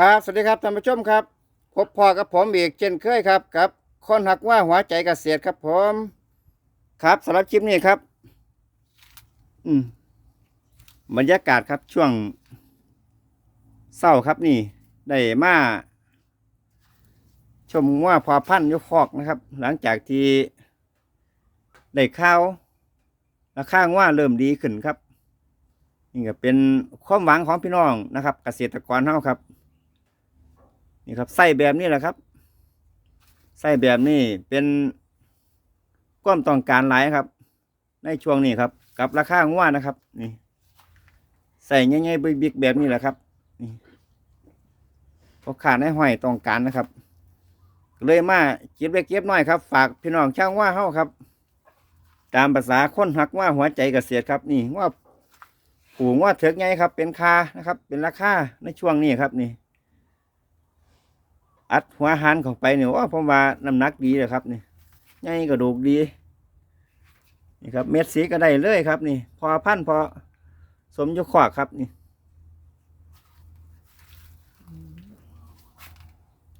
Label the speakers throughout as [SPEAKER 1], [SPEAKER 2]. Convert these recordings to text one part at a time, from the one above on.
[SPEAKER 1] ครับสวัสดีครับท่านผู้ชมครับพบพอกับผมอีกเช่นเคยครับกับคนหักว่าหัวใจเกษตรครับผมครับสำหรับคลิปนี้ครับ อืมบรรยากาศครับช่วงเศร้าครับนี่ ได้มาชมว่าพอพันธุ์ยกคอกนะครับ หลังจากที่ได้ข้าวราคาว่าเริ่มดีขึ้นครับนี่ก็เป็นความหวังของพี่น้องนะครับ เกษตรกรเฮาครับ นี่ครับไส้แบบนี้แหละครับไส้แบบนี้เป็นความต้องการหลายครับ ในช่วงนี้ครับ กับราคางัวนะครับ นี่ใส่ใหญ่ๆบิ๊กแบบนี้แหละครับนี่พอขาดในห้อยต้องการนะครับ เลยมาเก็บเล็กเก็บน้อยครับ ฝากพี่น้องช่างว่าเฮาครับ ตามภาษาคนหักว่าหัวใจเกษตรครับ นี่ว่าผูงว่าเถิกไงครับ เป็นคานะครับ เป็นราคาในช่วงนี้ครับนี่ อัดหัวหันเข้าไปเนี่ยว่าผมว่าน้ำหนักดีเลยครับนี่ไงกระดูกดีนี่ครับ เม็ดสีก็ได้เลยครับ นี่ พอพันพอสมยุขวากครับนี่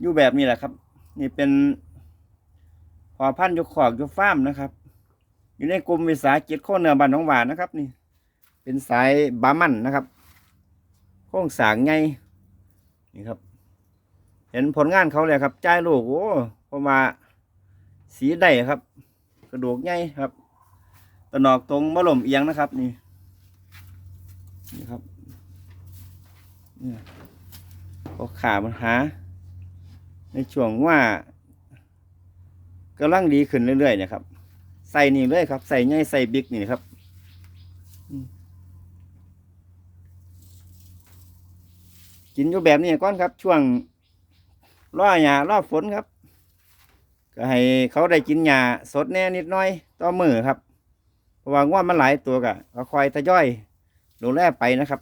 [SPEAKER 1] อยู่แบบนี้แหละครับ นี่เป็นพอพันยุขวากยุฟ้ามนะครับ อยู่ในกลุ่มวิสาหกิจโคเนื้อบ้านหนองหวานนะครับ นี่ เป็นสายบามันนะครับ โค้งสางไงนี่ครับ เห็นผลงานเขาเลยครับจ่ายลูกโอ้ผมาสีได้ครับ กระดูกใหญ่ครับตะหนอกตรงมะหล่มเอียงนะครับ นี่นี่ครับเนี่ยก็ขามันหา ในช่วงว่ากำลังดีขึ้นเรื่อยๆเนี่ยครับ ใส่นี่เลยครับ ใส่ใหญ่ใส่บิ๊กนี่ครับกินอยู่แบบนี้ก่อนครับ ช่วง ล่อหญ้าล่อฝนครับ ก็ให้เขาได้กินหญ้าสดแน่นิดหน้อยต่อมือครับเพราะว่าง่วมันหลายตัวก็ก็คอยทยอยดูแลไปนะครับ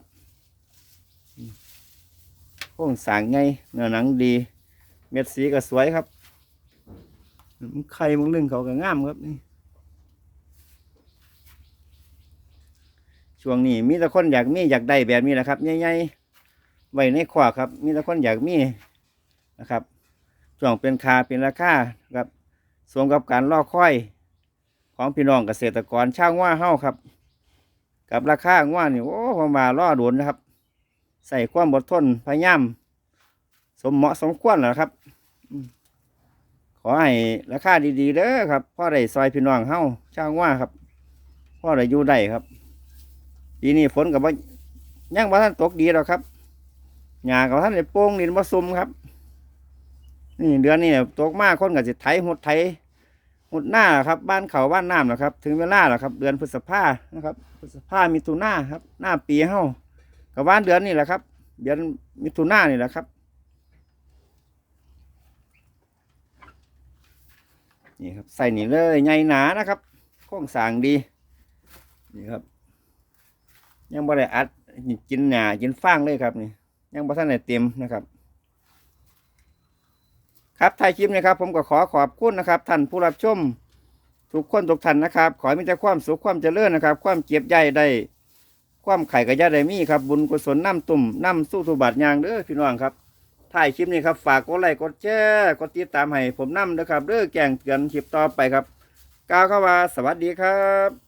[SPEAKER 1] โครงสางไงเนื้อหนังดี เม็ดสีก็สวยครับไข่มึงลึงเขาก็งามครับนี่ช่วงนี้มีแต่คนอยากมีอยากได้แบบนี้แหละครับใหญ่ๆไว้ในขวาครับ มีแต่คนอยากมี นะครับช่วงเป็นคาเป็นราคาครับสวมกับการล่อค่อยของพี่น้องเกษตรกรช่างว่าเฮ้าครับ กับราคาว่านี่โอ้ผมมาล่อโดนนะครับ ใส่ความอดทนพยายามสมเหมาะสมควรนะครับ ขอให้ราคาดีๆเด้อครับพ่อได้ซอยพี่น้องเฮ้าช่างว่าครับพ่อได้อยู่ได้ครับปีนี้ฝนกับว่ายังบ่ทันตกดีหรอกครับหญ้ากับท่านได้โป้งดินผสมครับ นี่เดือนนี้ตกมากคนกับสิไถหดไถหดหน้าครับ บ้านเขาบ้านน้ำนะครับ ถึงเวลาแล้วครับ เดือนพฤษภานะครับพฤษภามิถุนาครับ หน้าปีเฮากับบ้านเดือนนี่แหละครับ เดือนมิถุนานี่แหละครับ นี่ครับ ใส่นี่เลยใหญ่หนานะครับโครงสางดีนี่ครับ ยังบ่ได้อัดกินหนากินฟางเลยครับนี่ยังบ่ทันได้เต็มนะครับ ครับถ่ายคลิปนะครับ ผมก็ขอขอบคุณนะครับท่านผู้รับชมทุกคนทุกท่านนะครับ ขอให้มีแต่ความสุขความเจริญนะครับ ความเจ็บใหญ่ได้ ความไข่กับยาได้มีครับ บุญกุศลน้ำตุ่มน้ำสู้ทุบาทยางเด้อพี่น้องครับถ่ายคลิปนี้ครับฝากกดไลค์กดแชร์กดติดตามให้ผมน้ำนะครับเด้อแจ้งเตือนคลิปต่อไปครับกล่าวเข้ามาสวัสดีครับ